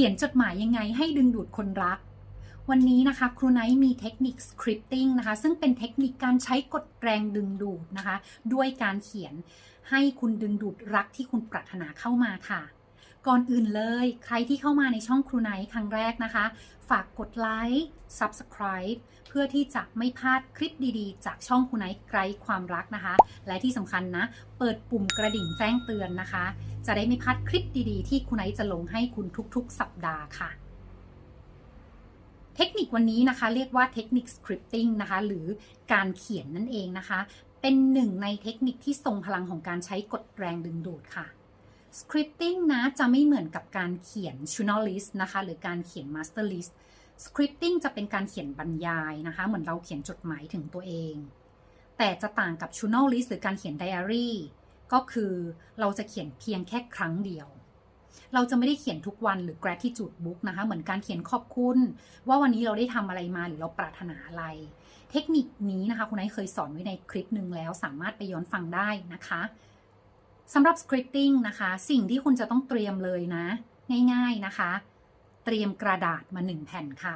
ขียนจดหมายยังไงให้ดึงดูดคนรัก วันนี้นะคะครูไนท์มีเทคนิคสคริปติ้งนะคะ ซึ่งเป็นเทคนิคการใช้กดแรงดึงดูดนะคะ ด้วยการเขียนให้คุณดึงดูดรักที่คุณปรารถนาเข้ามาค่ะ ก่อนอื่นเลย ใครที่เข้ามาในช่องครูไนท์ครั้งแรกนะคะ ฝากกดไลค์ Subscribe เพื่อที่จะไม่พลาดคลิปดีๆ จากช่องครูไนท์ไกรความรักนะคะ และที่สำคัญนะ เปิดปุ่มกระดิ่งแจ้งเตือนนะคะ จะได้ไม่พลาดคลิปดีๆ ที่ครูไนท์จะลงให้คุณทุกๆ สัปดาห์ค่ะ เทคนิควันนี้นะคะ เรียกว่าเทคนิคสคริปติ้งนะคะ หรือการเขียนนั่นเองนะคะ เป็นหนึ่งในเทคนิคที่ทรงพลังของการใช้กดแรงดึงดูดค่ะ scripting นะจะไม่เหมือนกับการเขียน journal list นะคะหรือการเขียน master list scripting จะเป็นการเขียนบรรยายนะคะ เหมือนเราเขียนจดหมายถึงตัวเอง แต่จะต่างกับ journal list หรือการเขียน diary ก็คือเราจะเขียนเพียงแค่ครั้งเดียว เราจะไม่ได้เขียนทุกวันหรือ gratitude book นะคะ เหมือนการเขียนขอบคุณ ว่าวันนี้เราได้ทำอะไรมาหรือเราปรารถนาอะไร เทคนิคนี้นะคะคุณไอซ์เคยสอนไว้ในคลิปหนึ่งแล้วสามารถไปย้อนฟังได้นะคะ สำหรับ scripting นะคะ สิ่งที่คุณจะต้องเตรียมเลยนะ ง่ายๆนะคะ เตรียมกระดาษมาหนึ่งแผ่นค่ะ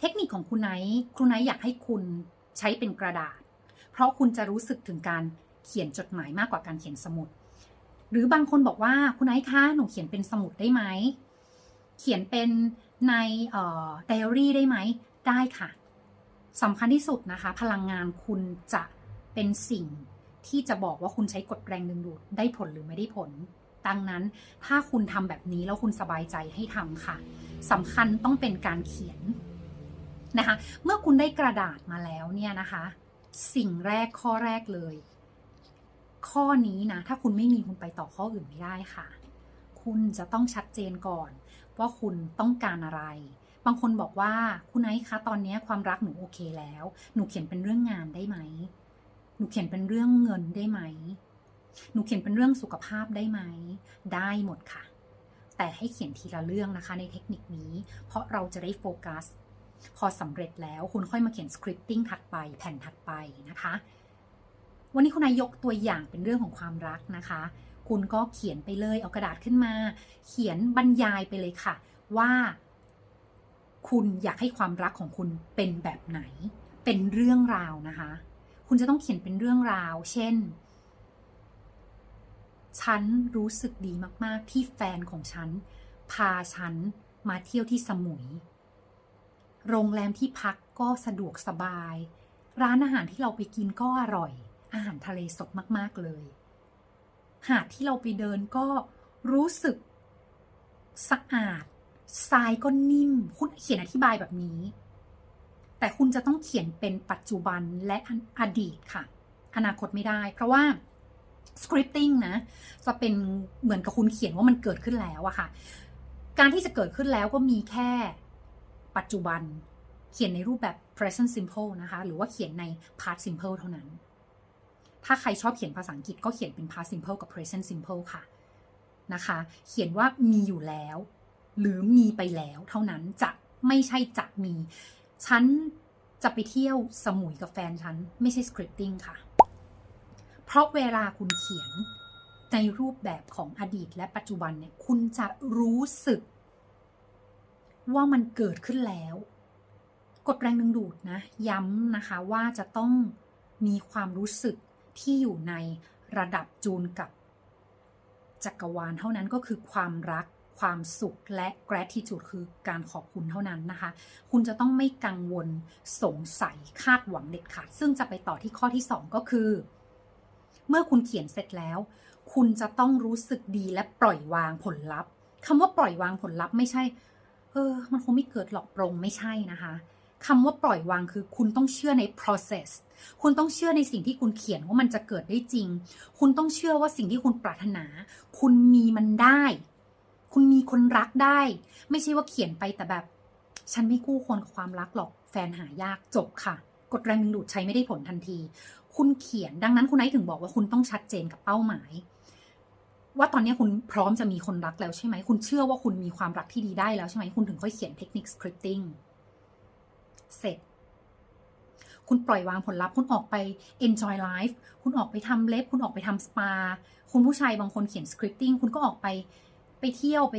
เทคนิคของคุณไนท์คุณไนท์อยากให้คุณใช้เป็นกระดาษ เพราะคุณจะรู้สึกถึงการเขียนจดหมายมากกว่าการเขียนสมุด หรือบางคนบอกว่าคุณไนท์คะหนูเขียนเป็นสมุดได้ไหมเขียนเป็นในเอ่อไดอารี่ได้ไหมได้ค่ะสำคัญที่สุดนะคะ พลังงานคุณจะเป็นสิ่ง ที่จะบอกว่าคุณใช้กดแรงดึงดูดได้ผลหรือไม่ได้ผล ดังนั้นถ้าคุณทำแบบนี้แล้วคุณสบายใจให้ทำค่ะสำคัญต้องเป็นการเขียนนะคะ เมื่อคุณได้กระดาษมาแล้วเนี่ยนะคะ สิ่งแรกข้อแรกเลย ข้อนี้นะ ถ้าคุณไม่มีคุณไปต่อข้ออื่นไม่ได้ค่ะ คุณจะต้องชัดเจนก่อน ว่าคุณต้องการอะไร บางคนบอกว่าคุณไอซ์คะตอนนี้ความรักหนูโอเคแล้ว หนูเขียนเป็นเรื่องงานได้ไหม หนูเขียนเป็นเรื่องเงินได้ไหม หนูเขียนเป็นเรื่องสุขภาพได้ไหม ได้หมดค่ะ แต่ให้เขียนทีละเรื่องนะคะในเทคนิคนี้ เพราะเราจะได้โฟกัส พอสำเร็จแล้วคุณค่อยมาเขียนสคริปติ้งถัดไป แผ่นถัดไปนะคะ วันนี้คุณนายยกตัวอย่างเป็นเรื่องของความรักนะคะ คุณก็เขียนไปเลยเอากระดาษขึ้นมา เขียนบรรยายไปเลยค่ะ ว่าคุณอยากให้ความรักของคุณเป็นแบบไหน เป็นเรื่องราวนะคะ คุณจะต้องเขียนเป็นเรื่องราว เช่น ฉันรู้สึกดีมาก ๆ ที่แฟนของฉัน พาฉันมาเที่ยวที่สมุย โรงแรมที่พักก็สะดวกสบาย ร้านอาหารที่เราไปกินก็อร่อย อาหารทะเลสดมาก ๆ เลย หาดที่เราไปเดินก็รู้สึกสะอาดทรายก็นิ่ม คุณเขียนอธิบายแบบนี้ แต่คุณจะต้องเขียนเป็นปัจจุบันและอดีตค่ะ อนาคตไม่ได้ เพราะว่า scripting นะ จะเป็นเหมือนกับคุณเขียนว่ามันเกิดขึ้นแล้วอะค่ะ การที่จะเกิดขึ้นแล้วก็มีแค่ปัจจุบันเขียนในรูปแบบ present simple นะคะ หรือว่าเขียนใน past simple เท่านั้น ถ้าใครชอบเขียนภาษาอังกฤษก็เขียนเป็น past simple กับ present simple ค่ะนะคะ เขียนว่ามีอยู่แล้ว หรือมีไปแล้วเท่านั้นจะไม่ใช่จะมี ฉันจะไปเที่ยวสมุยกับแฟนฉัน ไม่ใช่ scripting ค่ะ เพราะเวลาคุณเขียนในรูปแบบของอดีตและปัจจุบันเนี่ย คุณจะรู้สึก ว่ามันเกิดขึ้นแล้ว กดแรงดึงดูดนะ ย้ำนะคะว่าจะต้องมีความรู้สึกที่อยู่ในระดับจูนกับจักรวาลเท่านั้นก็คือความรัก ความสุขและ gratitude คือการขอบคุณเท่านั้นนะคะ คุณจะต้องไม่กังวลสงสัยคาดหวังเด็ดขาด ซึ่งจะไปต่อที่ข้อที่ 2 ก็คือ เมื่อคุณเขียนเสร็จแล้ว คุณจะต้องรู้สึกดีและปล่อยวางผลลัพธ์คำว่าปล่อยวางผลลัพธ์ไม่ใช่ เออ มันคงไม่เกิดหรอกปรงไม่ใช่นะคะคำว่าปล่อยวางคือคุณต้องเชื่อใน process คุณต้องเชื่อในสิ่งที่คุณเขียนว่ามันจะเกิดได้จริง คุณต้องเชื่อว่าสิ่งที่คุณปรารถนา คุณมีมันได้ คุณมีคนรักได้ ไม่ใช่ว่าเขียนไปแต่แบบ ฉันไม่คู่ควรกับความรักหรอกแฟนหายากจบค่ะกดแรงดึงดูดใช้ไม่ได้ผลทันที คุณเขียนดังนั้นคุณไนท์ถึงบอกว่าคุณต้องชัดเจนกับเป้าหมาย ว่าตอนนี้คุณพร้อมจะมีคนรักแล้วใช่ไหม คุณเชื่อว่าคุณมีความรักที่ดีได้แล้วใช่ไหมคุณถึงค่อยเขียนเทคนิค scripting เสร็จคุณปล่อยวางผลลัพธ์คุณออกไป enjoy life คุณออกไปทำเล็บ คุณออกไปทำสปา คุณผู้ชายบางคนเขียน scripting คุณก็ออกไป ไปเที่ยวไป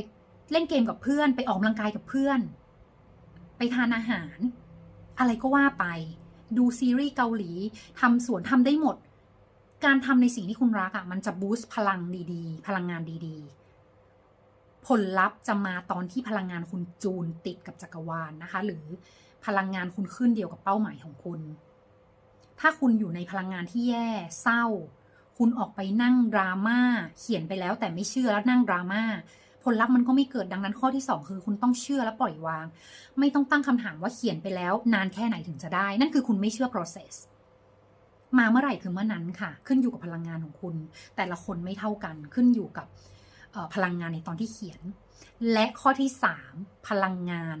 เล่นเกมกับเพื่อน ไปออกกำลังกายกับเพื่อน ไปทานอาหาร อะไรก็ว่าไป ดูซีรีส์เกาหลีทำสวนทำได้หมด การทำในสิ่งที่คุณรักอะ่ะมันจะบูสต์พลังดีๆ พลังงานดีๆ ผลลัพธ์จะมาตอนที่พลังงานคุณจูนติดกับจักรวาลนนะคะ หรือพลังงานคุณขึ้นเดียวกับเป้าหมายของคุณ ถ้าคุณอยู่ในพลังงานที่แย่เศร้า คุณออกไปนั่งดราม่าเขียนไปแล้วแต่ไม่เชื่อแล้วนั่งดราม่าผลลัพธ์มันก็ไม่เกิดดังนั้นข้อที่ 2 คือคุณต้องเชื่อและปล่อยวาง ไม่ต้องตั้งคำถามว่าเขียนไปแล้ว นานแค่ไหนถึงจะได้ นั่นคือคุณไม่เชื่อ process มาเมื่อไหร่คือเมื่อนั้นค่ะ ขึ้นอยู่กับพลังงานของคุณ แต่ละคนไม่เท่ากันขึ้นอยู่กับพลังงานในตอนที่เขียน และข้อที่ 3 พลังงาน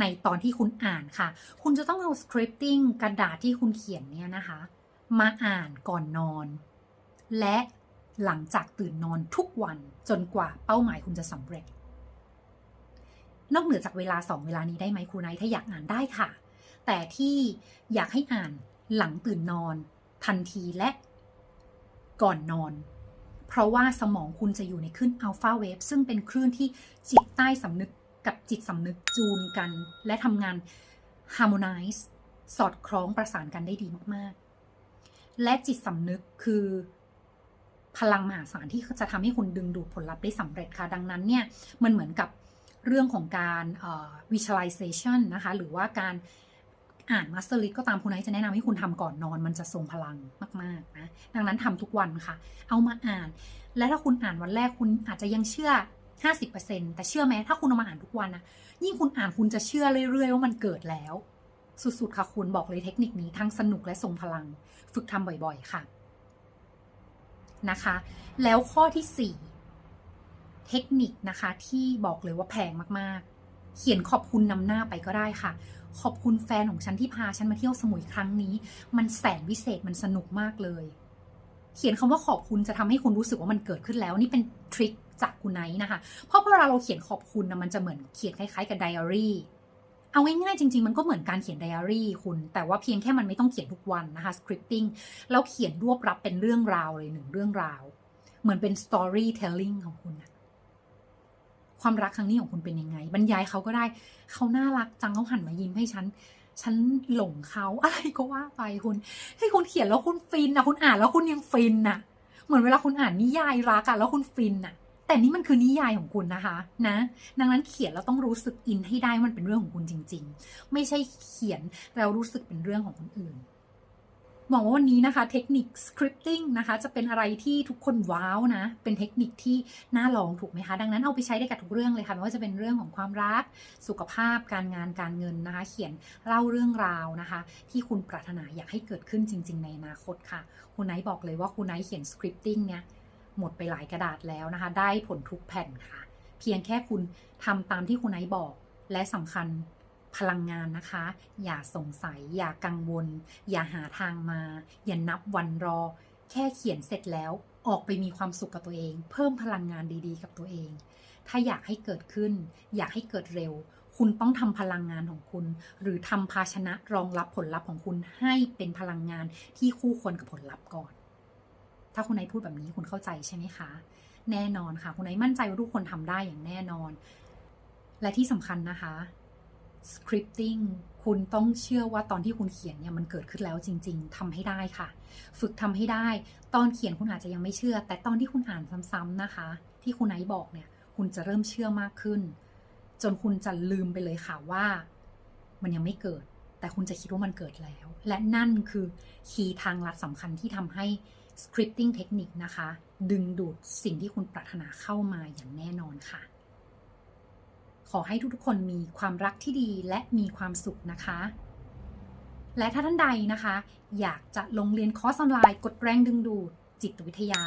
ในตอนที่คุณอ่านค่ะ คุณจะต้องเอา scripting กระดาษที่คุณเขียนเนี่ยนะคะ มาอ่านก่อนนอน และหลังจากตื่นนอนทุกวันจนกว่าเป้าหมายคุณจะสำเร็จ นอกเหนือจากเวลาสองเวลานี้ได้ไหมครูไนท์ถ้าอยากอ่านได้ค่ะ แต่ที่อยากให้อ่านหลังตื่นนอน ทันทีและก่อนนอน เพราะว่าสมองคุณจะอยู่ในคลื่นอัลฟาเวฟซึ่งเป็นคลื่นที่จิตใต้สำนึกกับจิตสำนึกจูนกัน และทำงาน harmonize สอดคล้องประสานกันได้ดีมาก ๆ และจิตสำนึกคือ พลังมหาศาลที่จะทำให้คุณดึงดูดผลลัพธ์ได้สำเร็จค่ะ ดังนั้นเนี่ยมันเหมือนกับเรื่องของการ visualization นะคะ หรือว่าการอ่าน master list ก็ตามคุณไอจะแนะนำให้คุณทำก่อนนอน มันจะทรงพลังมากๆนะดังนั้นทำทุกวันค่ะ เอามาอ่าน และถ้าคุณอ่านวันแรกคุณอาจจะยังเชื่อ 50%แต่เชื่อไหมถ้าคุณเอามาอ่านทุกวันนะยิ่งคุณอ่านคุณจะเชื่อเรื่อยๆ ว่ามันเกิดแล้ว สุดๆค่ะคุณบอกเลยเทคนิคนี้ทั้งสนุกและทรงพลัง ฝึกทำบ่อยๆ ค่ะ นะคะ แล้วข้อที่ 4 เทคนิคนะคะที่บอกเลยว่าแพงมากๆ เขียนขอบคุณนำหน้าไปก็ได้ค่ะ ขอบคุณแฟนของฉันที่พาฉันมาเที่ยวสมุยครั้งนี้ มันแสนวิเศษมันสนุกมากเลย เขียนคำว่าขอบคุณจะทำให้คุณรู้สึกว่ามันเกิดขึ้นแล้ว นี่เป็นทริคจากคุณไนท์นะคะ เพราะเวลาเราเขียนขอบคุณนะมันจะเหมือนเขียนคล้ายๆกับไดอารี่ เอาง่ายๆจริง ๆ มันก็เหมือนการเขียนไดอารี่คุณ แต่ว่าเพียงแค่มันไม่ต้องเขียนทุกวันนะคะสคริปติ้งแล้วเขียนรวบรับเป็นเรื่องราวเลยหนึ่งเรื่องราว เหมือนเป็น storytelling ของคุณนะความรักครั้งนี้ของคุณเป็นยังไง บรรยายเขาก็ได้ เขาน่ารักจังเขาหันมายิ้มให้ฉัน ฉันหลงเขาอะไรก็ว่าไปคุณ ให้คุณเขียนแล้วคุณฟินนะคุณอ่านแล้วคุณยังฟินนะเหมือนเวลาคุณอ่านนิยายรักอะแล้วคุณฟินอะ แต่นี่มันคือนิยายของคุณนะคะ นะ ดังนั้นเขียนแล้วต้องรู้สึกอินให้ได้มันเป็นเรื่องของคุณจริง ๆ ไม่ใช่เขียนแล้วรู้สึกเป็นเรื่องของคนอื่นหวังว่าวันนี้นะคะเทคนิค scripting นะคะจะเป็นอะไรที่ทุกคนว้าวนะ เป็นเทคนิคที่น่าลองถูกไหมคะ ดังนั้นเอาไปใช้ได้กับทุกเรื่องเลยค่ะไม่ว่าจะเป็นเรื่องของความรัก สุขภาพการงานการเงินนะคะ เขียนเล่าเรื่องราวนะคะ ที่คุณปรารถนาอยากให้เกิดขึ้นจริง ๆ ในอนาคตค่ะ คุณไนท์บอกเลยว่าคุณไนท์เขียน scripting เนี่ย หมดไปหลายกระดาษแล้วนะคะ ได้ผลทุกแผ่นค่ะ เพียงแค่คุณทำตามที่คุณไนท์บอก และสำคัญพลังงานนะคะ อย่าสงสัย อย่ากังวล อย่าหาทางมา อย่านับวันรอ แค่เขียนเสร็จแล้วออกไปมีความสุขกับตัวเอง เพิ่มพลังงานดีๆ กับตัวเอง ถ้าอยากให้เกิดขึ้น อยากให้เกิดเร็ว คุณต้องทำพลังงานของคุณ หรือทำภาชนะรองรับผลลัพธ์ของคุณให้เป็นพลังงานที่คู่ควรกับผลลัพธ์ก่อน ถ้าคุณไนพูดแบบนี้คุณเข้าใจใช่ไหมคะ แน่นอนค่ะ คุณไนมั่นใจว่าทุกคนทำได้อย่างแน่นอน และที่สำคัญนะคะ scripting คุณต้องเชื่อว่าตอนที่คุณเขียนเนี่ยมันเกิดขึ้นแล้วจริง ๆทำให้ได้ค่ะ ฝึกทำให้ได้ ตอนเขียนคุณอาจจะยังไม่เชื่อ แต่ตอนที่คุณอ่านซ้ำๆนะคะ ที่คุณไนท์บอกเนี่ยคุณจะเริ่มเชื่อมากขึ้น จนคุณจะลืมไปเลยค่ะว่า มันยังไม่เกิด แต่คุณจะคิดว่ามันเกิดแล้ว และนั่นคือคีย์ทางลัดสำคัญที่ทำให้ scripting เทคนิคนะคะ ดึงดูดสิ่งที่คุณปรารถนาเข้ามาอย่างแน่นอนค่ะ ขอให้ทุกๆคนมีความรักที่ดีและมีความสุขนะคะ และถ้าท่านใดนะคะ อยากจะลงเรียนคอร์สออนไลน์กดแรงดึงดูดจิตวิทยา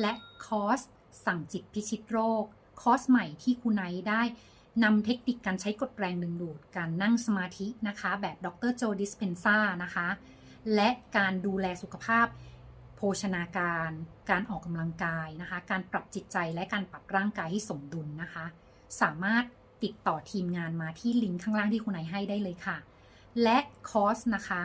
และคอร์สสั่งจิตพิชิตโรค คอร์สใหม่ที่คุณไนท์ได้นำเทคนิคการใช้กดแรงดึงดูด การนั่งสมาธินะคะ แบบดรโจดิสเพนซ่านะคะ และการดูแลสุขภาพ ภชนาการ การออกกำลังกายนะคะ การปรับจิตใจและการปรับร่างกายให้สมดุลนะคะ สามารถติดต่อทีมงานมาที่ลิงก์ข้างล่างที่คุณไนให้ได้เลยค่ะ และคอร์สนะคะ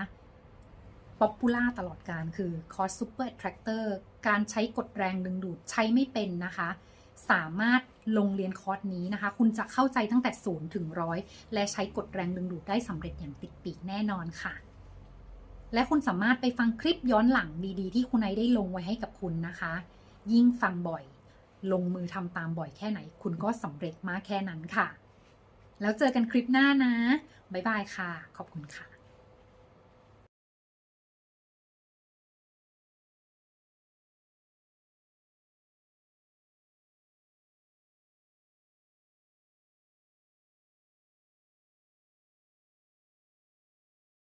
ป๊อปปูล่าตลอดการคือคอร์สซูเปอร์แทรคเตอร์การใช้กดแรงดึงดูดใช้ไม่เป็นนะคะ สามารถลงเรียนคอร์สนี้นะคะ คุณจะเข้าใจตั้งแต่ศูนย์ถึงร้อยและใช้กฎแรงดึงดูดได้สำเร็จอย่างติดปีกแน่นอนค่ะ และคุณสามารถไปฟังคลิปย้อนหลังดีๆ ที่คุณไอได้ลงไว้ให้กับคุณนะคะ ยิ่งฟังบ่อย ลงมือทำตามบ่อยแค่ไหน คุณก็สำเร็จมากแค่นั้นค่ะ แล้วเจอกันคลิปหน้านะ บ๊ายบายค่ะ ขอบคุณค่ะ